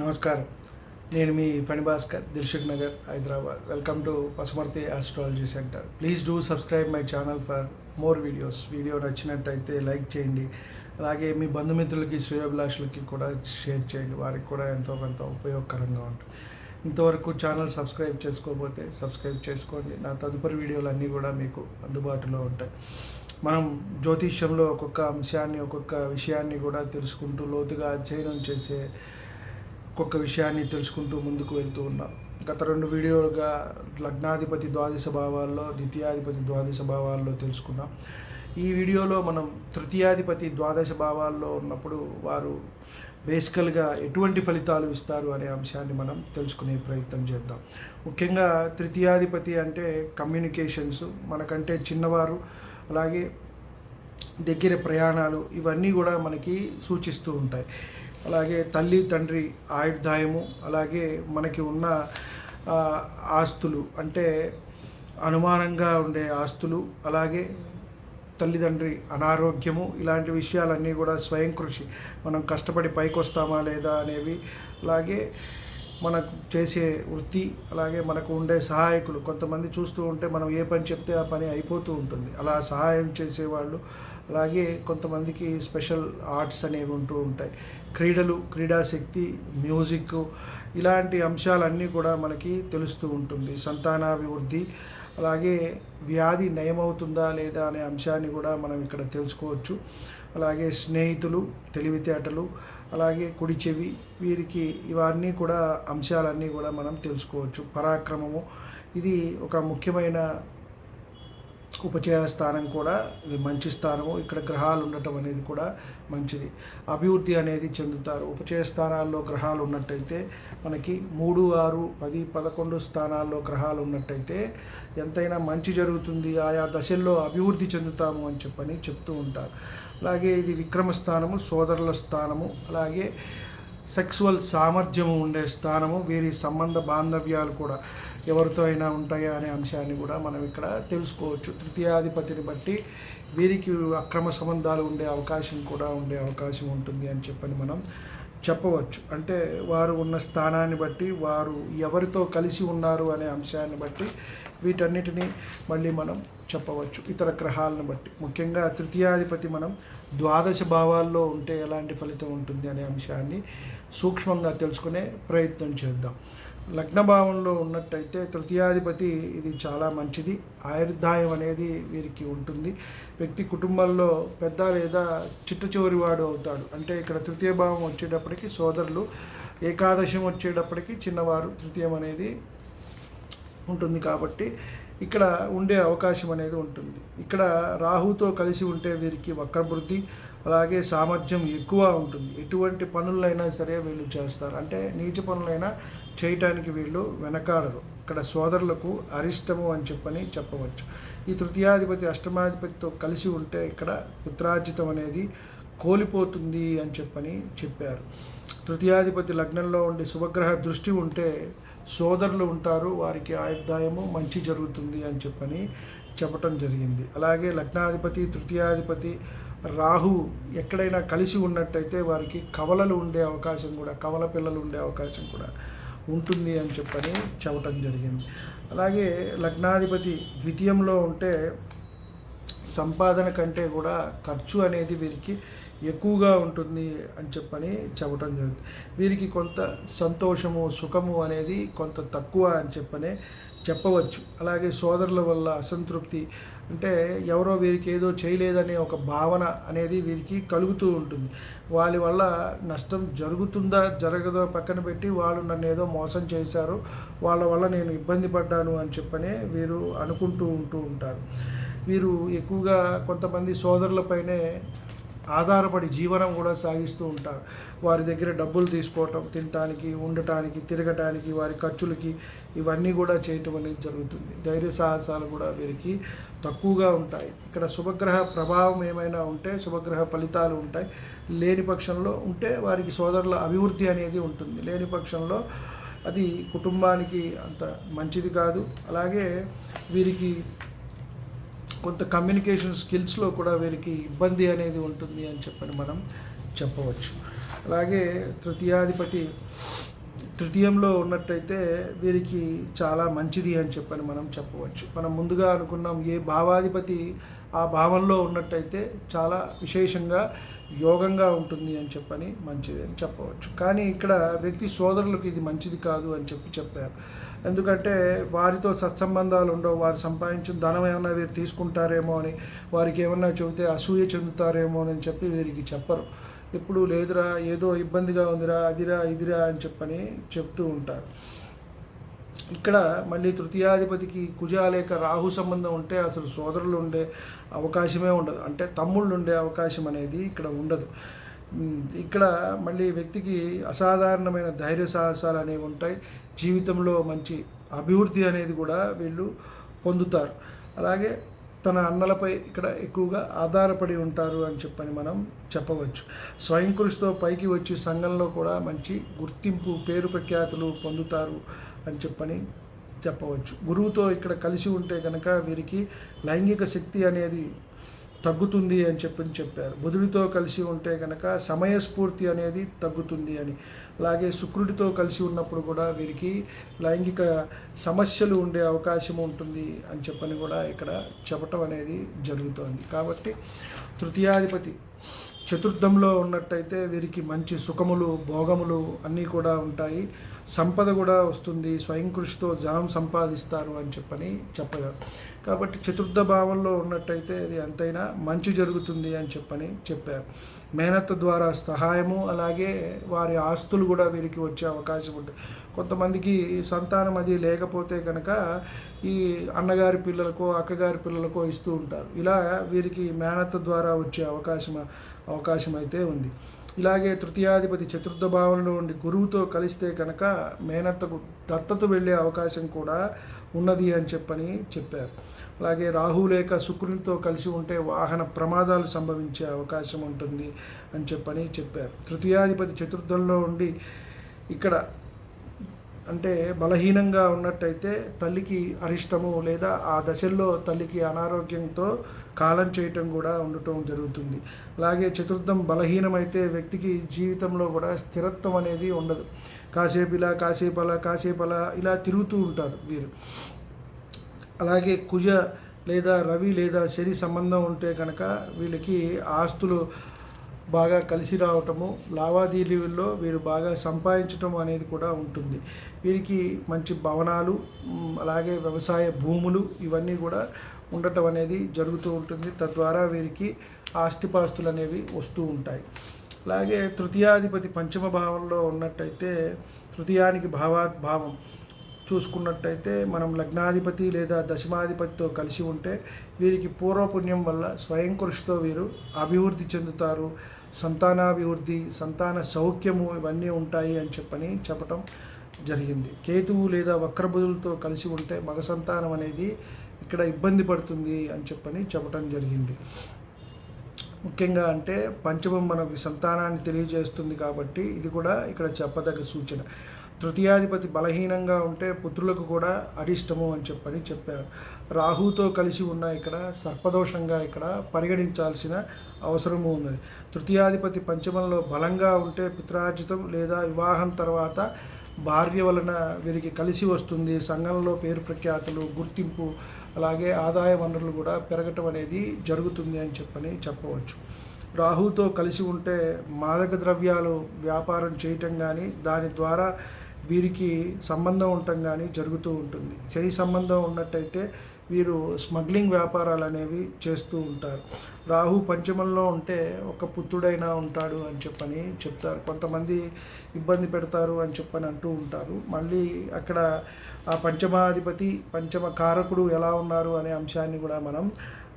నమస్కారం. నేను మీ పని Bhaskar Dilsukh Nagar Hyderabad. Welcome to Pasumarthi astrology centre please do subscribe my channel for more videos video నచ్చినట్టయితే like చేయండి. అలాగే మీ బంధుమిత్రులకి శ్రేయోభిలాషులకి కూడా షేర్ చేయండి. వారికి కూడా ఎంతో కొంత ఉపయోగకరంగా ఉంటుంది. ఇంతవరకు ఛానల్ సబ్స్క్రైబ్ చేసుకోకపోతే సబ్స్క్రైబ్ చేసుకోండి. నా తదుపరి వీడియోలు అన్నీ కూడా మీకు అందుబాటులో ఉంటాయి. మనం జ్యోతిష్యంలో ఒక్కొక్క అంశాన్ని ఒక్కొక్క విషయాన్ని కూడా తెలుసుకుంటూ లోతుగా అధ్యయనం చేసే ఒక్కొక్క విషయాన్ని తెలుసుకుంటూ ముందుకు వెళ్తూ ఉన్నాం. గత రెండు వీడియోలుగా లగ్నాధిపతి ద్వాదశ భావాల్లో ద్వితీయాధిపతి ద్వాదశ భావాల్లో తెలుసుకున్నాం. ఈ వీడియోలో మనం తృతీయాధిపతి ద్వాదశ భావాల్లో ఉన్నప్పుడు వారు బేసికల్గా ఎటువంటి ఫలితాలు ఇస్తారు అనే అంశాన్ని మనం తెలుసుకునే ప్రయత్నం చేద్దాం. ముఖ్యంగా తృతీయాధిపతి అంటే కమ్యూనికేషన్స్ మనకంటే చిన్నవారు అలాగే దగ్గర ప్రయాణాలు ఇవన్నీ కూడా మనకి సూచిస్తూ ఉంటాయి. అలాగే తల్లి తండ్రి ఆయుర్దాయము అలాగే మనకి ఉన్న ఆస్తులు అంటే అనుమానంగా ఉండే ఆస్తులు అలాగే తల్లిదండ్రి అనారోగ్యము ఇలాంటి విషయాలన్నీ కూడా స్వయం కృషి. మనం కష్టపడి పైకి వస్తామా లేదా అనేవి అలాగే మనకు చేసే వృత్తి అలాగే మనకు ఉండే సహాయకులు. కొంతమంది చూస్తూ ఉంటే మనం ఏ పని చెప్తే ఆ పని అయిపోతూ ఉంటుంది. అలా సహాయం చేసేవాళ్ళు అలాగే కొంతమందికి స్పెషల్ ఆర్ట్స్ అనేవి ఉంటూ ఉంటాయి. క్రీడలు క్రీడాశక్తి మ్యూజిక్ ఇలాంటి అంశాలన్నీ కూడా మనకి తెలుస్తూ ఉంటుంది. సంతానాభివృద్ధి అలాగే వ్యాధి నయమవుతుందా లేదా అనే అంశాన్ని కూడా మనం ఇక్కడ తెలుసుకోవచ్చు. అలాగే స్నేహితులు తెలివితేటలు అలాగే కుడి చెవి వీరికి ఇవన్నీ కూడా అంశాలన్నీ కూడా మనం తెలుసుకోవచ్చు. పరాక్రమము ఇది ఒక ముఖ్యమైన ఉపచయ స్థానం కూడా ఇది మంచి స్థానము. ఇక్కడ గ్రహాలు ఉండటం అనేది కూడా మంచిది. అభివృద్ధి అనేది చెందుతారు. ఉపచయ స్థానాల్లో గ్రహాలు ఉన్నట్టయితే మనకి మూడు ఆరు పది పదకొండు స్థానాల్లో గ్రహాలు ఉన్నట్టయితే ఎంతైనా మంచి జరుగుతుంది. ఆయా దశల్లో అభివృద్ధి చెందుతాము అని చెప్పని చెప్తూ ఉంటారు. అలాగే ఇది విక్రమ స్థానము సోదరుల స్థానము అలాగే సెక్సువల్ సామర్థ్యము ఉండే స్థానము వీరి సంబంధ బాంధవ్యాలు కూడా ఎవరితో అయినా ఉంటాయా అనే అంశాన్ని కూడా మనం ఇక్కడ తెలుసుకోవచ్చు. తృతీయాధిపతిని బట్టి వీరికి అక్రమ సంబంధాలు ఉండే అవకాశం కూడా ఉండే అవకాశం ఉంటుంది అని చెప్పని మనం చెప్పవచ్చు. అంటే వారు ఉన్న స్థానాన్ని బట్టి వారు ఎవరితో కలిసి ఉన్నారు అనే అంశాన్ని బట్టి వీటన్నిటిని మళ్ళీ మనం చెప్పవచ్చు. ఇతర గ్రహాలను బట్టి. ముఖ్యంగా తృతీయాధిపతి మనం ద్వాదశ భావాల్లో ఉంటే ఎలాంటి ఫలితం ఉంటుంది అనే అంశాన్ని సూక్ష్మంగా తెలుసుకునే ప్రయత్నం చేద్దాం. లగ్న భావంలో ఉన్నట్టయితే తృతీయాధిపతి ఇది చాలా మంచిది. ఆయుర్దాయం అనేది వీరికి ఉంటుంది. వ్యక్తి కుటుంబంలో పెద్ద లేదా చిట్ట చివరివాడు అవుతాడు. అంటే ఇక్కడ తృతీయ భావం వచ్చేటప్పటికి సోదరులు ఏకాదశం వచ్చేటప్పటికి చిన్నవారు తృతీయం అనేది ఉంటుంది కాబట్టి ఇక్కడ ఉండే అవకాశం అనేది ఉంటుంది. ఇక్కడ రాహుతో కలిసి ఉంటే వీరికి వక్రబుద్ధి అలాగే సామర్థ్యం ఎక్కువ ఉంటుంది. ఎటువంటి పనులైనా సరే వీళ్ళు చేస్తారు. అంటే నీచ పనులైనా చేయటానికి వీళ్ళు వెనకాడరు. ఇక్కడ సోదరులకు అరిష్టము అని చెప్పని చెప్పవచ్చు. ఈ తృతీయాధిపతి అష్టమాధిపతితో కలిసి ఉంటే ఇక్కడ పుత్రార్జితం అనేది కోల్పోతుంది అని చెప్పని చెప్పారు. తృతీయాధిపతి లగ్నంలో ఉండి శుభగ్రహ దృష్టి ఉంటే సోదరులు ఉంటారు వారికి ఆయుర్దాయము మంచి జరుగుతుంది అని చెప్పని చెప్పటం జరిగింది. అలాగే లగ్నాధిపతి తృతీయాధిపతి రాహు ఎక్కడైనా కలిసి ఉన్నట్టయితే వారికి కవలలు ఉండే అవకాశం కూడా కవల పిల్లలు ఉండే అవకాశం కూడా ఉంటుంది అని చెప్పని చెప్పటం జరిగింది. అలాగే లగ్నాధిపతి ద్వితీయంలో ఉంటే సంపాదన కంటే కూడా ఖర్చు అనేది వీరికి ఎక్కువగా ఉంటుంది అని చెప్పని చెప్పడం జరుగుతుంది. వీరికి కొంత సంతోషము సుఖము అనేది కొంత తక్కువ అని చెప్పనే చెప్పవచ్చు. అలాగే సోదరుల వల్ల అసంతృప్తి అంటే ఎవరో వీరికి ఏదో చేయలేదనే ఒక భావన అనేది వీరికి కలుగుతూ ఉంటుంది. వాళ్ళ వల్ల నష్టం జరుగుతుందా జరగదో పక్కన పెట్టి వాళ్ళు నన్ను ఏదో మోసం చేశారు వాళ్ళ వల్ల నేను ఇబ్బంది పడ్డాను అని చెప్పనే వీరు అనుకుంటూ ఉంటూ ఉంటారు. వీరు ఎక్కువగా కొంతమంది సోదరులపైనే ఆధారపడి జీవనం కూడా సాగిస్తూ ఉంటారు. వారి దగ్గర డబ్బులు తీసుకోవటం తినటానికి ఉండటానికి తిరగటానికి వారి ఖర్చులకి ఇవన్నీ కూడా చేయటం అనేది జరుగుతుంది. ధైర్య సాహసాలు కూడా వీరికి తక్కువగా ఉంటాయి. ఇక్కడ శుభగ్రహ ప్రభావం ఏమైనా ఉంటే శుభగ్రహ ఫలితాలు ఉంటాయి. లేని పక్షంలో ఉంటే వారికి సోదరుల అభివృద్ధి అనేది ఉంటుంది. లేని పక్షంలో అది కుటుంబానికి అంత మంచిది కాదు. అలాగే వీరికి కొంత కమ్యూనికేషన్ స్కిల్స్లో కూడా వీరికి ఇబ్బంది అనేది ఉంటుంది అని చెప్పని మనం చెప్పవచ్చు. అలాగే తృతీయాధిపతి తృతీయంలో ఉన్నట్టయితే వీరికి చాలా మంచిది అని చెప్పని మనం చెప్పవచ్చు. మనం ముందుగా అనుకున్నాం ఏ భావాధిపతి ఆ భావంలో ఉన్నట్టయితే చాలా విశేషంగా యోగంగా ఉంటుంది అని చెప్పని మంచిది అని చెప్పవచ్చు. కానీ ఇక్కడ వ్యక్తి సోదరులకు ఇది మంచిది కాదు అని చెప్పి చెప్పారు. ఎందుకంటే వారితో సత్సంబంధాలు ఉండవు వారు సంపాదించిన ధనం ఏమైనా వీరు తీసుకుంటారేమో అని వారికి ఏమన్నా చెబితే అసూయ చెందుతారేమో అని చెప్పి వీరికి చెప్పరు. ఎప్పుడు లేదురా ఏదో ఇబ్బందిగా ఉందిరా అదిరా ఇదిరా అని చెప్పని చెప్తూ ఉంటారు. ఇక్కడ మళ్ళీ తృతీయాధిపతికి కుజ లేక రాహు సంబంధం ఉంటే అసలు సోదరులు ఉండే అవకాశమే ఉండదు. అంటే తమ్ముళ్ళు ఉండే అవకాశం అనేది ఇక్కడ ఉండదు. ఇక్కడ మళ్ళీ వ్యక్తికి అసాధారణమైన ధైర్య సాహసాలు అనేవి ఉంటాయి. జీవితంలో మంచి అభివృద్ధి అనేది కూడా వీళ్ళు పొందుతారు. అలాగే తన అన్నలపై ఇక్కడ ఎక్కువగా ఆధారపడి ఉంటారు అని చెప్పని మనం చెప్పవచ్చు. స్వయం కృషితో పైకి వచ్చి సంఘంలో కూడా మంచి గుర్తింపు పేరు ప్రఖ్యాతులు పొందుతారు అని చెప్పని చెప్పవచ్చు. గురువుతో ఇక్కడ కలిసి ఉంటే కనుక వీరికి లైంగిక శక్తి అనేది తగ్గుతుంది అని చెప్పి చెప్పారు. బుధుడితో కలిసి ఉంటే కనుక సమయస్ఫూర్తి అనేది తగ్గుతుంది అని. అలాగే శుక్రుడితో కలిసి ఉన్నప్పుడు కూడా వీరికి లైంగిక సమస్యలు ఉండే అవకాశం ఉంటుంది అని చెప్పని కూడా ఇక్కడ చెప్పటం అనేది జరుగుతోంది. కాబట్టి తృతీయాధిపతి చతుర్థంలో ఉన్నట్టయితే వీరికి మంచి సుఖములు భోగములు అన్నీ కూడా ఉంటాయి. సంపద కూడా వస్తుంది స్వయం కృషితో ధనం సంపాదిస్తారు అని చెప్పని చెప్పగలరు కాబట్టి చతుర్థ భావంలో ఉన్నట్టయితే అది ఎంతైనా మంచి జరుగుతుంది అని చెప్పని చెప్పారు. మేనత్త ద్వారా సహాయము అలాగే వారి ఆస్తులు కూడా వీరికి వచ్చే అవకాశం ఉంటుంది కొంతమందికి సంతానం అది లేకపోతే కనుక ఈ అన్నగారి పిల్లలకో అక్కగారి పిల్లలకో ఇస్తూ ఉంటారు. ఇలా వీరికి మేనత్త ద్వారా వచ్చే అవకాశం అవకాశం అయితే ఉంది. ఇలాగే తృతీయాధిపతి చతుర్థ భావంలో ఉండి గురువుతో కలిస్తే కనుక మేనత్తకు దత్తత వెళ్ళే అవకాశం కూడా ఉన్నది అని చెప్పని చెప్పారు. అలాగే రాహు లేక శుక్రునితో కలిసి ఉంటే వాహన ప్రమాదాలు సంభవించే అవకాశం ఉంటుంది అని చెప్పని చెప్పారు. తృతీయాధిపతి చతుర్థంలో ఉండి ఇక్కడ అంటే బలహీనంగా ఉన్నట్టయితే తల్లికి అరిష్టము లేదా ఆ దశల్లో తల్లికి అనారోగ్యంతో కాలం చేయటం కూడా ఉండటం జరుగుతుంది. అలాగే చతుర్థం బలహీనమైతే వ్యక్తికి జీవితంలో కూడా స్థిరత్వం అనేది ఉండదు. కాసేపు ఇలా కాసేపు అలా కాసేపు అలా ఇలా తిరుగుతూ ఉంటారు వీరు. అలాగే కుజ లేదా రవి లేదా శని సంబంధం ఉంటే కనుక వీళ్ళకి ఆస్తులు బాగా కలిసి రావటము లావాదేవీల్లో వీరు బాగా సంపాదించటం అనేది కూడా ఉంటుంది. వీరికి మంచి భవనాలు అలాగే వ్యవసాయ భూములు ఇవన్నీ కూడా ఉండటం అనేది జరుగుతూ ఉంటుంది. తద్వారా వీరికి ఆస్తిపాస్తులు అనేవి వస్తూ ఉంటాయి. అలాగే తృతీయాధిపతి పంచమ భావంలో ఉన్నట్టయితే తృతీయానికి భావా భావం చూసుకున్నట్టయితే మనం లగ్నాధిపతి లేదా దశమాధిపతితో కలిసి ఉంటే వీరికి పూర్వపుణ్యం వల్ల స్వయం కృషితో వీరు అభివృద్ధి చెందుతారు. సంతానాభివృద్ధి సంతాన సౌఖ్యము ఇవన్నీ ఉంటాయి అని చెప్పని చెప్పటం జరిగింది. కేతువు లేదా వక్రబుధులతో కలిసి ఉంటే మగ సంతానం అనేది ఇక్కడ ఇబ్బంది పడుతుంది అని చెప్పని చెప్పటం జరిగింది. ముఖ్యంగా అంటే పంచమం మనకు సంతానాన్ని తెలియజేస్తుంది కాబట్టి ఇది కూడా ఇక్కడ చెప్పదగ్గ సూచన. తృతీయాధిపతి బలహీనంగా ఉంటే పుత్రులకు కూడా అరిష్టము అని చెప్పని చెప్పారు. రాహుతో కలిసి ఉన్న ఇక్కడ సర్పదోషంగా ఇక్కడ పరిగణించాల్సిన అవసరము ఉన్నది. తృతీయాధిపతి పంచమంలో బలంగా ఉంటే పిత్రార్జితం లేదా వివాహం తర్వాత భార్య వలన వీరికి కలిసి వస్తుంది. సంఘంలో పేరు ప్రఖ్యాతులు గుర్తింపు అలాగే ఆదాయ వనరులు కూడా పెరగటం అనేది జరుగుతుంది అని చెప్పని చెప్పవచ్చు. రాహుతో కలిసి ఉంటే మాదక ద్రవ్యాలు వ్యాపారం చేయటం కానీ దాని ద్వారా వీరికి సంబంధం ఉండటం కానీ జరుగుతూ ఉంటుంది. శని సంబంధం ఉన్నట్టయితే వీరు స్మగ్లింగ్ వ్యాపారాలు అనేవి చేస్తూ ఉంటారు. రాహు పంచమంలో ఉంటే ఒక పుత్రుడైనా ఉంటాడు అని చెప్పని చెప్తారు. కొంతమంది ఇబ్బంది పెడతారు అని చెప్పని అంటూ ఉంటారు. మళ్ళీ అక్కడ ఆ పంచమాధిపతి పంచమ కారకుడు ఎలా ఉన్నారు అనే అంశాన్ని కూడా మనం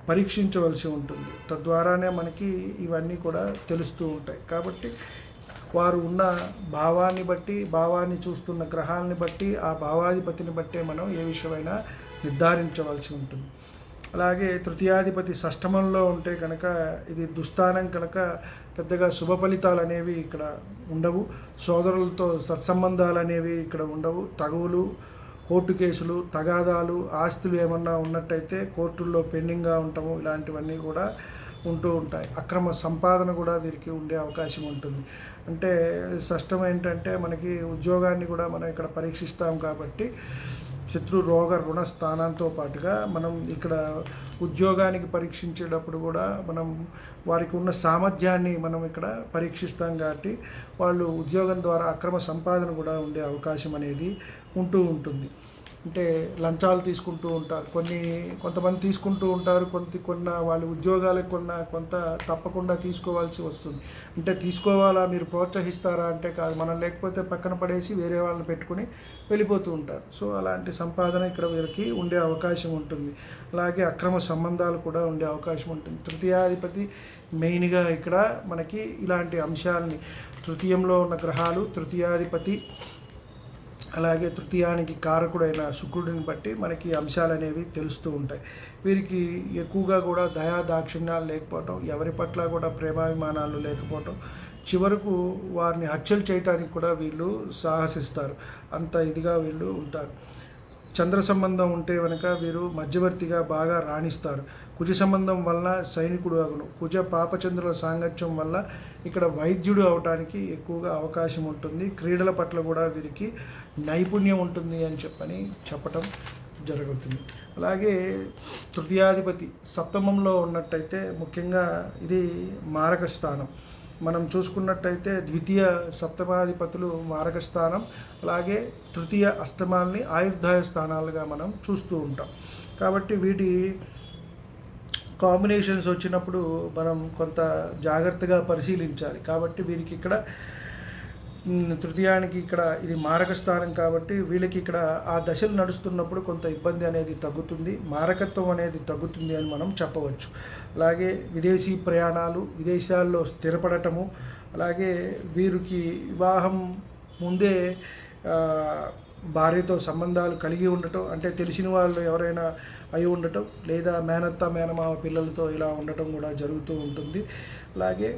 పరీక్షించవలసి ఉంటుంది. తద్వారానే మనకి ఇవన్నీ కూడా తెలుస్తూ ఉంటాయి. కాబట్టి వారు ఉన్న భావాన్ని బట్టి భావాన్ని చూస్తున్న గ్రహాలని బట్టి ఆ భావాధిపతిని బట్టే మనం ఏ విషయమైనా నిర్ధారించవలసి ఉంటుంది. అలాగే తృతీయాధిపతి షష్టమంలో ఉంటే కనుక ఇది దుస్థానం కనుక పెద్దగా శుభ ఫలితాలు అనేవి ఇక్కడ ఉండవు. సోదరులతో సత్సంబంధాలు అనేవి ఇక్కడ ఉండవు. తగువులు కోర్టు కేసులు తగాదాలు ఆస్తులు ఏమన్నా ఉన్నట్టయితే కోర్టుల్లో పెండింగ్గా ఉండటము ఇలాంటివన్నీ కూడా ఉంటూ ఉంటాయి. అక్రమ సంపాదన కూడా వీరికి ఉండే అవకాశం ఉంటుంది. అంటే షష్టం ఏంటంటే మనకి ఉద్యోగాన్ని కూడా మనం ఇక్కడ పరీక్షిస్తాం కాబట్టి శత్రు రోగ రుణ స్థానంతో పాటుగా మనం ఇక్కడ ఉద్యోగానికి పరీక్షించేటప్పుడు కూడా మనం వారికి ఉన్న సామర్థ్యాన్ని మనం ఇక్కడ పరీక్షిస్తాం కాబట్టి వాళ్ళు ఉద్యోగం ద్వారా అక్రమ సంపాదన కూడా ఉండే అవకాశం అనేది ఉంటూ ఉంటుంది. అంటే లంచాలు తీసుకుంటూ ఉంటారు కొన్ని కొంతమంది తీసుకుంటూ ఉంటారు కొంత కొన్న వాళ్ళు ఉద్యోగాలకు కొన్న కొంత తప్పకుండా తీసుకోవాల్సి వస్తుంది. అంటే తీసుకోవాలా మీరు ప్రోత్సహిస్తారా అంటే కాదు మనం లేకపోతే పక్కన పడేసి వేరే వాళ్ళని పెట్టుకుని వెళ్ళిపోతూ ఉంటారు. సో అలాంటి సంపాదన ఇక్కడ వీరికి ఉండే అవకాశం ఉంటుంది. అలాగే అక్రమ సంబంధాలు కూడా ఉండే అవకాశం ఉంటుంది. తృతీయాధిపతి మెయిన్గా ఇక్కడ మనకి ఇలాంటి అంశాలని తృతీయంలో ఉన్న గ్రహాలు తృతీయాధిపతి అలాగే తృతీయానికి కారకుడైన శుక్రుడిని బట్టి మనకి అంశాలు అనేవి తెలుస్తూ ఉంటాయి. వీరికి ఎక్కువగా కూడా దయా దాక్షిణ్యాలు లేకపోవటం ఎవరి పట్ల కూడా ప్రేమాభిమానాలు లేకపోవటం చివరకు వారిని హత్యలు చేయటానికి కూడా వీళ్ళు సాహసిస్తారు. అంత ఇదిగా వీళ్ళు ఉంటారు. చంద్ర సంబంధం ఉంటే కనుక వీరు మధ్యవర్తిగా బాగా రాణిస్తారు. కుజ సంబంధం వల్ల సైనికుడు అగును. కుజ పాపచంద్రుల సాంగత్యం వల్ల ఇక్కడ వైద్యుడు అవటానికి ఎక్కువగా అవకాశం ఉంటుంది. క్రీడల పట్ల కూడా వీరికి నైపుణ్యం ఉంటుంది అని చెప్పని చెప్పటం జరుగుతుంది. అలాగే తృతీయాధిపతి సప్తమంలో ఉన్నట్టయితే ముఖ్యంగా ఇది మారక స్థానం మనం చూసుకున్నట్టయితే ద్వితీయ సప్తమాధిపతులు మారక స్థానం అలాగే తృతీయ అష్టమాల్ని ఆయుర్దాయ స్థానాలుగా మనం చూస్తూ ఉంటాం. కాబట్టి వీటి కాంబినేషన్స్ వచ్చినప్పుడు మనం కొంత జాగ్రత్తగా పరిశీలించాలి. కాబట్టి వీరికి ఇక్కడ తృతీయానికి ఇక్కడ ఇది మారక స్థానం కాబట్టి వీళ్ళకి ఇక్కడ ఆ దశలు నడుస్తున్నప్పుడు కొంత ఇబ్బంది అనేది తగ్గుతుంది. మారకత్వం అనేది తగ్గుతుంది అని మనం చెప్పవచ్చు. అలాగే విదేశీ ప్రయాణాలు విదేశాల్లో స్థిరపడటము అలాగే వీరికి వివాహం ముందే భార్యతో సంబంధాలు కలిగి ఉండటం అంటే తెలిసిన వాళ్ళు ఎవరైనా అయి ఉండటం లేదా మేనత్త మేనమామ పిల్లలతో ఇలా ఉండటం కూడా జరుగుతూ ఉంటుంది. అలాగే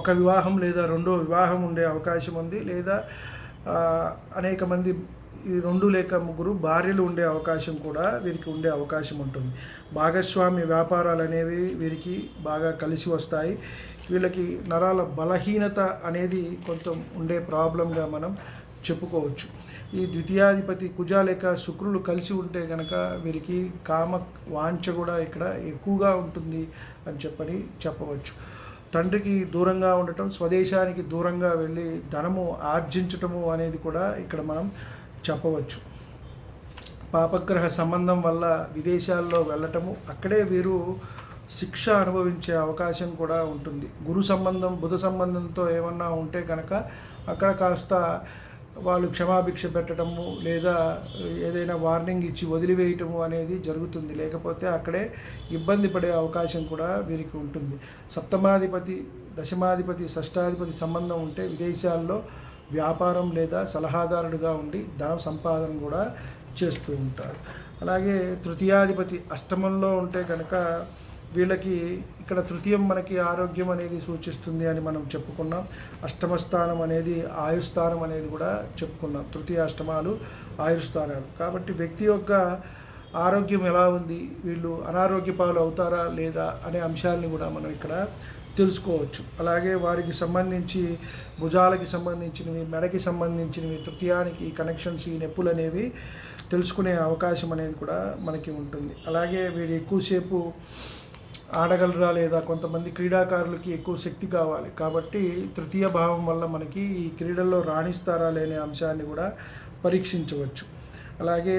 ఒక వివాహం లేదా రెండో వివాహం ఉండే అవకాశం ఉంది లేదా అనేక మంది ఈ రెండు లేక ముగ్గురు భార్యలు ఉండే అవకాశం కూడా వీరికి ఉండే అవకాశం ఉంటుంది. భాగస్వామి వ్యాపారాలు అనేవి వీరికి బాగా కలిసి వస్తాయి. వీళ్ళకి నరాల బలహీనత అనేది కొంచెం ఉండే ప్రాబ్లంగా మనం చెప్పుకోవచ్చు. ఈ ద్వితీయాధిపతి కుజ లేక శుక్రులు కలిసి ఉంటే కనుక వీరికి కామ వాంఛ కూడా ఇక్కడ ఎక్కువగా ఉంటుంది అని చెప్పని చెప్పవచ్చు. తండ్రికి దూరంగా ఉండటం స్వదేశానికి దూరంగా వెళ్ళి ధనము ఆర్జించటము అనేది కూడా ఇక్కడ మనం చెప్పవచ్చు. పాపగ్రహ సంబంధం వల్ల విదేశాల్లో వెళ్ళటము అక్కడే వీరు శిక్ష అనుభవించే అవకాశం కూడా ఉంటుంది. గురు సంబంధం బుధ సంబంధంతో ఏమన్నా ఉంటే కనుక అక్కడ కాస్త వాళ్ళు క్షమాభిక్ష పెట్టడము లేదా ఏదైనా వార్నింగ్ ఇచ్చి వదిలివేయటము అనేది జరుగుతుంది. లేకపోతే అక్కడే ఇబ్బంది పడే అవకాశం కూడా వీరికి ఉంటుంది. సప్తమాధిపతి దశమాధిపతి షష్టాధిపతి సంబంధం ఉంటే విదేశాల్లో వ్యాపారం లేదా సలహాదారుడుగా ఉండి ధన సంపాదన కూడా చేస్తూ ఉంటారు అలాగే తృతీయాధిపతి అష్టమంలో ఉంటే కనుక వీళ్ళకి ఇక్కడ తృతీయం మనకి ఆరోగ్యం అనేది సూచిస్తుంది అని మనం చెప్పుకున్నాం. అష్టమస్థానం అనేది ఆయుస్థానం అనేది కూడా చెప్పుకున్నాం. తృతీయ అష్టమాలు ఆయుస్థానాలు. కాబట్టి వ్యక్తి యొక్క ఆరోగ్యం ఎలా ఉంది? వీళ్ళు అనారోగ్య పాలు అవుతారా లేదా అనే అంశాలని కూడా మనం ఇక్కడ తెలుసుకోవచ్చు. అలాగే వారికి సంబంధించి భుజాలకి సంబంధించినవి మెడకి సంబంధించినవి తృతీయానికి కనెక్షన్స్ ఈ నొప్పులు అనేవి తెలుసుకునే అవకాశం అనేది కూడా మనకి ఉంటుంది. అలాగే వీడు ఎక్కువసేపు ఆడగలరా లేదా? కొంతమంది క్రీడాకారులకి ఎక్కువ శక్తి కావాలి. కాబట్టి తృతీయ భావం వల్ల మనకి ఈ క్రీడల్లో రాణిస్తారా లేని అంశాన్ని కూడా పరీక్షించవచ్చు. అలాగే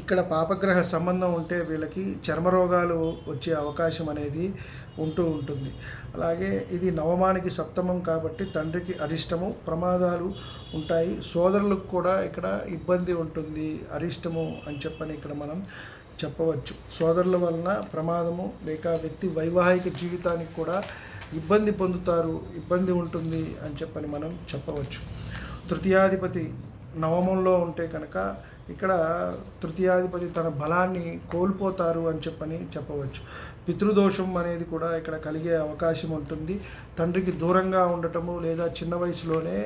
ఇక్కడ పాపగ్రహ సంబంధం ఉంటే వీళ్ళకి చర్మ రోగాలు వచ్చే అవకాశం అనేది ఉంటూ ఉంటుంది. అలాగే ఇది నవమానికి సప్తమం కాబట్టి తండ్రికి అరిష్టము ప్రమాదాలు ఉంటాయి. సోదరులకు కూడా ఇక్కడ ఇబ్బంది ఉంటుంది. అరిష్టము అని చెప్పని ఇక్కడ మనం చెప్పవచ్చు. సోదరుల వలన ప్రమాదము లేక వ్యక్తి వైవాహిక జీవితానికి కూడా ఇబ్బంది పొందుతారు ఇబ్బంది ఉంటుంది అని చెప్పని మనం చెప్పవచ్చు. తృతీయాధిపతి నవమంలో ఉంటే కనుక ఇక్కడ తృతీయాధిపతి తన బలాన్ని కోల్పోతారు అని చెప్పని చెప్పవచ్చు. పితృదోషం అనేది కూడా ఇక్కడ కలిగే అవకాశం ఉంటుంది. తండ్రికి దూరంగా ఉండటము లేదా చిన్న వయసులోనే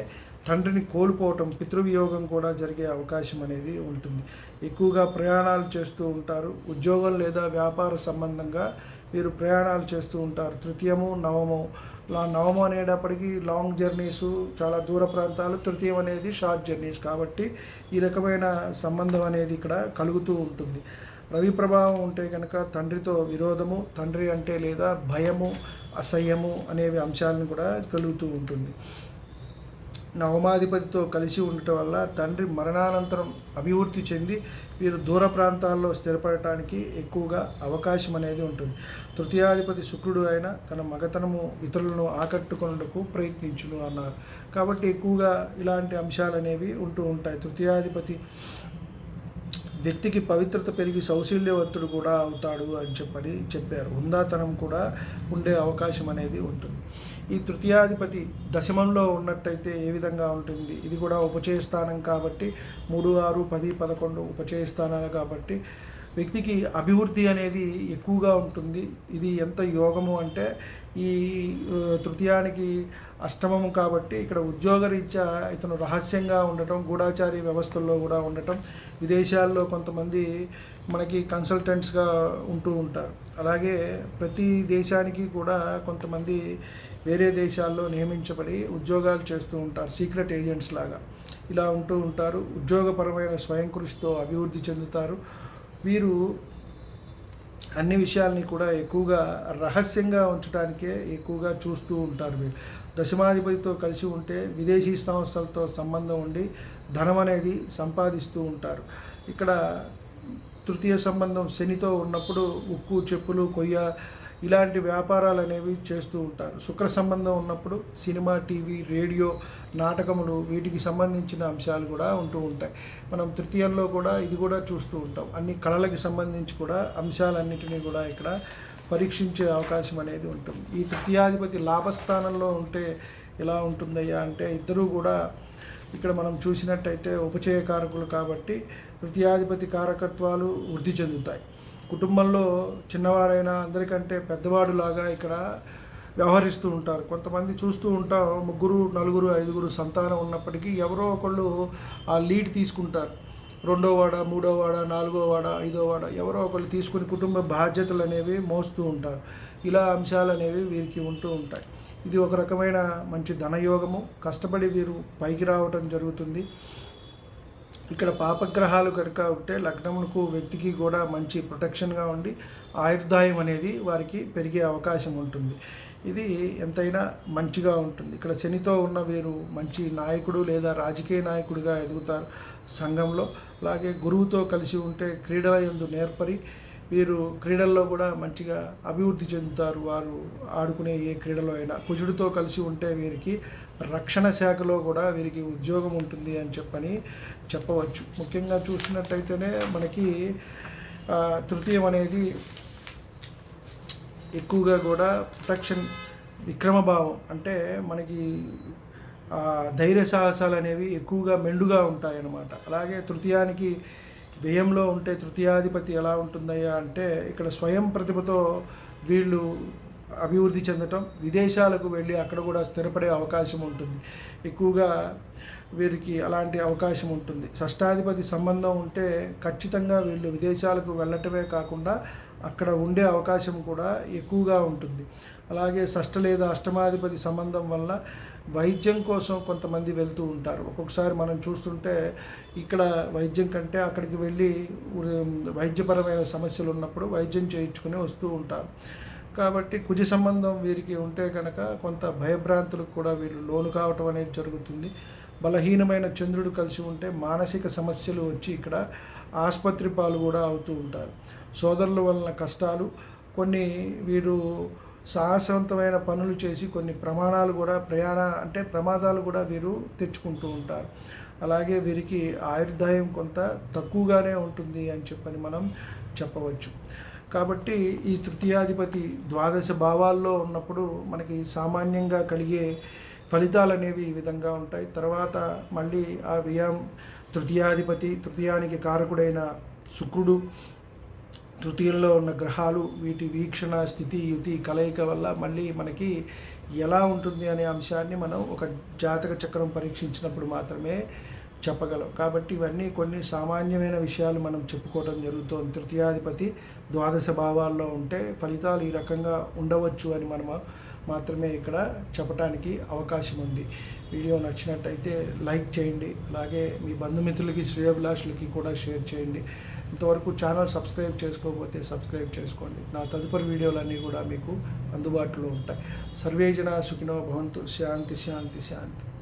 తండ్రిని కోల్పోవటం పితృవియోగం కూడా జరిగే అవకాశం అనేది ఉంటుంది. ఎక్కువగా ప్రయాణాలు చేస్తూ ఉంటారు. ఉద్యోగం లేదా వ్యాపార సంబంధంగా వీరు ప్రయాణాలు చేస్తూ ఉంటారు. తృతీయము నవము. లా నవము అనేటప్పటికీ లాంగ్ జర్నీస్ చాలా దూర ప్రాంతాలు తృతీయం అనేది షార్ట్ జర్నీస్ కాబట్టి ఈ రకమైన సంబంధం అనేది ఇక్కడ కలుగుతూ ఉంటుంది. రవి ప్రభావం ఉంటే కనుక తండ్రితో విరోధము తండ్రి అంటే లేదా భయము అసహ్యము అనేవి అంశాలను కూడా కలుగుతూ ఉంటుంది. నవమాధిపతితో కలిసి ఉండటం వల్ల తండ్రి మరణానంతరం అభివృద్ధి చెంది వీరు దూర ప్రాంతాల్లో స్థిరపడటానికి ఎక్కువగా అవకాశం అనేది ఉంటుంది. తృతీయాధిపతి శుక్రుడు అయిన తన మగతనము ఇతరులను ఆకట్టుకొనుటకు ప్రయత్నించును అన్నారు. కాబట్టి ఎక్కువగా ఇలాంటి అంశాలు అనేవి ఉంటూ ఉంటాయి. తృతీయాధిపతి వ్యక్తికి పవిత్రత పెరిగి సౌశల్యవంతుడు కూడా అవుతాడు అని చెప్పని చెప్పారు. హుందాతనం కూడా ఉండే అవకాశం అనేది ఉంటుంది. ఈ తృతీయాధిపతి దశమంలో ఉన్నట్టయితే ఏ విధంగా ఉంటుంది? ఇది కూడా ఉపచయ స్థానం కాబట్టి మూడు ఆరు పది పదకొండు ఉపచయ స్థానాలు కాబట్టి వ్యక్తికి అభివృద్ధి అనేది ఎక్కువగా ఉంటుంది. ఇది ఎంత యోగము అంటే ఈ తృతీయానికి అష్టమము కాబట్టి ఇక్కడ ఉద్యోగరీత్యా ఇతను రహస్యంగా ఉండటం గూఢాచారి వ్యవస్థల్లో కూడా ఉండటం విదేశాల్లో కొంతమంది మనకి కన్సల్టెంట్స్గా ఉంటూ ఉంటారు. అలాగే ప్రతి దేశానికి కూడా కొంతమంది వేరే దేశాల్లో నియమించబడి ఉద్యోగాలు చేస్తూ ఉంటారు సీక్రెట్ ఏజెంట్స్ లాగా. ఇలా ఉంటూ ఉంటారు ఉద్యోగపరమైన స్వయం కృషితో అభివృద్ధి చెందుతారు. వీరు అన్ని విషయాల్ని కూడా ఎక్కువగా రహస్యంగా ఉంచడానికే ఎక్కువగా చూస్తూ ఉంటారు వీళ్ళు దశమాధిపతితో కలిసి ఉంటే విదేశీ సంస్థలతో సంబంధం ఉండి ధనం అనేది సంపాదిస్తూ ఉంటారు. ఇక్కడ తృతీయ సంబంధం శనితో ఉన్నప్పుడు ఉక్కు చెప్పులు కొయ్య ఇలాంటి వ్యాపారాలు అనేవి చేస్తూ ఉంటారు. శుక్ర సంబంధం ఉన్నప్పుడు సినిమా టీవీ రేడియో నాటకములు వీటికి సంబంధించిన అంశాలు కూడా ఉంటూ ఉంటాయి. మనం తృతీయంలో కూడా ఇది కూడా చూస్తూ ఉంటాం. అన్ని కళలకి సంబంధించి కూడా అంశాలన్నిటినీ కూడా ఇక్కడ పరీక్షించే అవకాశం అనేది ఉంటుంది. ఈ తృతీయాధిపతి లాభస్థానంలో ఉంటే ఎలా ఉంటుందయ్యా అంటే ఇద్దరూ కూడా ఇక్కడ మనం చూసినట్టయితే ఉపచయకారకులు కాబట్టి తృతీయాధిపతి కారకత్వాలు వృద్ధి చెందుతాయి. కుటుంబంలో చిన్నవాడైనా అందరికంటే పెద్దవాడులాగా ఇక్కడ వ్యవహరిస్తూ ఉంటారు. కొంతమంది చూస్తూ ఉంటాం ముగ్గురు నలుగురు ఐదుగురు సంతానం ఉన్నప్పటికీ ఎవరో ఒకళ్ళు ఆ లీడ్ తీసుకుంటారు. రెండో వాడ మూడో వాడ నాలుగో వాడ ఐదో వాడ ఎవరో ఒకళ్ళు తీసుకుని కుటుంబ బాధ్యతలు అనేవి మోస్తూ ఉంటారు. ఇలా అంశాలు అనేవి వీరికి ఉంటూ ఉంటాయి. ఇది ఒక రకమైన మంచి ధనయోగము. కష్టపడి వీరు పైకి రావటం జరుగుతుంది. ఇక్కడ పాపగ్రహాలు కనుక ఉంటే లగ్నమునకు వ్యక్తికి కూడా మంచి ప్రొటెక్షన్గా ఉండి ఆయుర్దాయం అనేది వారికి పెరిగే అవకాశం ఉంటుంది. ఇది ఎంతైనా మంచిగా ఉంటుంది. ఇక్కడ శనితో ఉన్న వీరు మంచి నాయకుడు లేదా రాజకీయ నాయకుడిగా ఎదుగుతారు సంఘంలో. అలాగే గురువుతో కలిసి ఉంటే క్రీడల యందు నేర్పరి వీరు క్రీడల్లో కూడా మంచిగా అభివృద్ధి చెందుతారు. వారు ఆడుకునే ఏ క్రీడలో అయినా కుజుడితో కలిసి ఉంటే వీరికి రక్షణ శాఖలో కూడా వీరికి ఉద్యోగం ఉంటుంది అని చెప్పని చెప్పవచ్చు. ముఖ్యంగా చూసినట్టయితేనే మనకి తృతీయం అనేది ఎక్కువగా కూడా ప్రొటెక్షన్ విక్రమభావం అంటే మనకి ధైర్య సాహసాలు అనేవి ఎక్కువగా మెండుగా ఉంటాయి అన్నమాట అలాగే తృతీయానికి వ్యయంలో ఉంటే తృతీయాధిపతి ఎలా ఉంటుందయ్యా అంటే ఇక్కడ స్వయం ప్రతిభతో వీళ్ళు అభివృద్ధి చెందటం విదేశాలకు వెళ్ళి అక్కడ కూడా స్థిరపడే అవకాశం ఉంటుంది. ఎక్కువగా వీరికి అలాంటి అవకాశం ఉంటుంది. షష్టాధిపతి సంబంధం ఉంటే ఖచ్చితంగా వీళ్ళు విదేశాలకు వెళ్ళటమే కాకుండా అక్కడ ఉండే అవకాశం కూడా ఎక్కువగా ఉంటుంది. అలాగే షష్ట లేదా అష్టమాధిపతి సంబంధం వల్ల వైద్యం కోసం కొంతమంది వెళ్తూ ఉంటారు. ఒక్కొక్కసారి మనం చూస్తుంటే ఇక్కడ వైద్యం కంటే అక్కడికి వెళ్ళి వైద్యపరమైన సమస్యలు ఉన్నప్పుడు వైద్యం చేయించుకుని వస్తూ ఉంటారు. కాబట్టి కుజ సంబంధం వీరికి ఉంటే కనుక కొంత భయభ్రాంతులకు కూడా వీళ్ళు లోను కావటం అనేది జరుగుతుంది. బలహీనమైన చంద్రుడు కలిసి ఉంటే మానసిక సమస్యలు వచ్చి ఇక్కడ ఆసుపత్రి పాలు కూడా అవుతూ ఉంటారు. సోదరుల వలన కష్టాలు కొన్ని వీరు సాహసవంతమైన పనులు చేసి కొన్ని ప్రమాణాలు కూడా ప్రయాణ అంటే ప్రమాదాలు కూడా వీరు తెచ్చుకుంటూ ఉంటారు. అలాగే వీరికి ఆయుర్దాయం కొంత తక్కువగానే ఉంటుంది అని చెప్పని మనం చెప్పవచ్చు. కాబట్టి ఈ తృతీయాధిపతి ద్వాదశ భావాల్లో ఉన్నప్పుడు మనకి సామాన్యంగా కలిగే ఫలితాలు అనేవి ఈ విధంగా ఉంటాయి. తర్వాత మళ్ళీ ఆ వ్యయం తృతీయాధిపతి తృతీయానికి కారకుడైన శుక్రుడు తృతీయంలో ఉన్న గ్రహాలు వీటి వీక్షణ స్థితి యుతి కలయిక వల్ల మళ్ళీ మనకి ఎలా ఉంటుంది అనే అంశాన్ని మనం ఒక జాతక చక్రం పరీక్షించినప్పుడు మాత్రమే చెప్పగలం. కాబట్టి ఇవన్నీ కొన్ని సామాన్యమైన విషయాలు మనం చెప్పుకోవడం జరుగుతుంది. తృతీయాధిపతి ద్వాదశ భావాల్లో ఉంటే ఫలితాలు ఈ రకంగా ఉండవచ్చు అని మనం మాత్రమే ఇక్కడ చెప్పడానికి అవకాశం ఉంది. వీడియో నచ్చినట్టయితే లైక్ చేయండి. అలాగే మీ బంధుమిత్రులకి శ్రేయభిలాషులకి కూడా షేర్ చేయండి. ఇంతవరకు ఛానల్ సబ్స్క్రైబ్ చేసుకోకపోతే సబ్స్క్రైబ్ చేసుకోండి. నా తదుపరి వీడియోలన్నీ కూడా మీకు అందుబాటులో ఉంటాయి. సర్వేజన సుఖినో భవంతు. శాంతి శాంతి శాంతి.